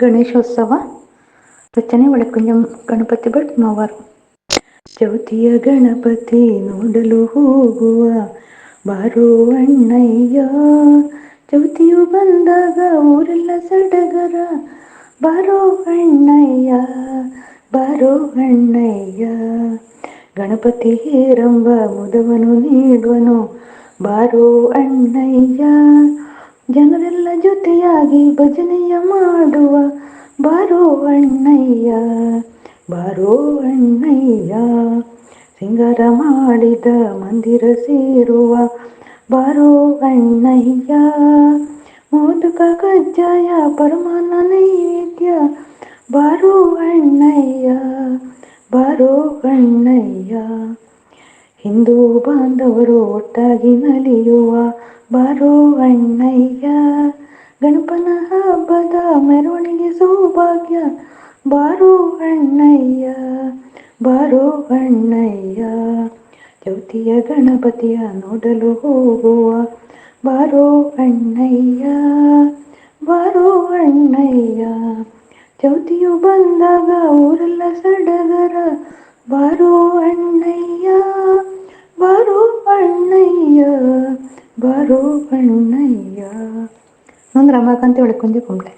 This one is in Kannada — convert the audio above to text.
ಗಣೇಶೋತ್ಸವ ರಚನೆ ಒಳಕುಂಜ ಗಣಪತಿ ಭಟ್ ಮಾವಾರ್ ಚೌತಿಯ ಗಣಪತಿ ನೋಡಲು ಹೋಗುವ ಬಾರೋ ಅಣ್ಣಯ್ಯ ಚೌತಿಯು ಬಂದಾಗ ಊರೆಲ್ಲ ಸಡಗರ ಬಾರೋ ಅಣ್ಣಯ್ಯ ಬಾರೋ ಅಣ್ಣಯ್ಯ ಗಣಪತಿ ಹೇರಂಬ ಮುದವನು ನೀಡುವನು ಬಾರೋ ಅಣ್ಣಯ್ಯ ಜನರೆಲ್ಲ ಜೊತೆಯಾಗಿ ಭಜನೆಯ ಮಾಡುವ. ಬಾರೋ ಅಣ್ಣಯ್ಯ ಬಾರೋ ಅಣ್ಣಯ್ಯ, ಸಿಂಗಾರ ಮಾಡಿದ ಮಂದಿರ ಸೇರುವ. ಬಾರೋ ಅಣ್ಣಯ್ಯ, ಮೋದಕ ಕಜ್ಜಾಯ ಪರಮಾನ ನೈವೇದ್ಯ. ಬಾರೋ ಅಣ್ಣಯ್ಯ ಬಾರೋ ಅಣ್ಣಯ್ಯ, ಹಿಂದೂ ಬಾಂಧವರು ಒಟ್ಟಾಗಿ ನಲಿಯುವ. ಬಾರೋ ಅಣ್ಣಯ್ಯ. ಗಣಪನ ಹಬ್ಬದ ಮೆರವಣಿಗೆ ಸೌಭಾಗ್ಯ. ಬಾರೋ ಅಣ್ಣಯ್ಯ ಬಾರೋ ಅಣ್ಣಯ್ಯ. ಚೌತಿಯ ಗಣಪತಿಯ ನೋಡಲು ಹೋಗುವ ಬಾರೋ ಅಣ್ಣಯ್ಯ ಬಾರೋ ಅಣ್ಣಯ್ಯ. ಚೌತಿಯು ಬಂದಾಗ ಊರೆಲ್ಲ ಸಡಗರ. ಬಾರೋ ಅಣ್ಣಯ್ಯ ಬಾರೋ ಅಣ್ಣಯ್ಯ ಬಾರೋ ಅಣ್ಣಯ್ಯ. ನಂದು ರಮಾಕಾಂತ್ ಹೇಳಿಕೊಂಡೆ ಕುಂಬ್ಳೆ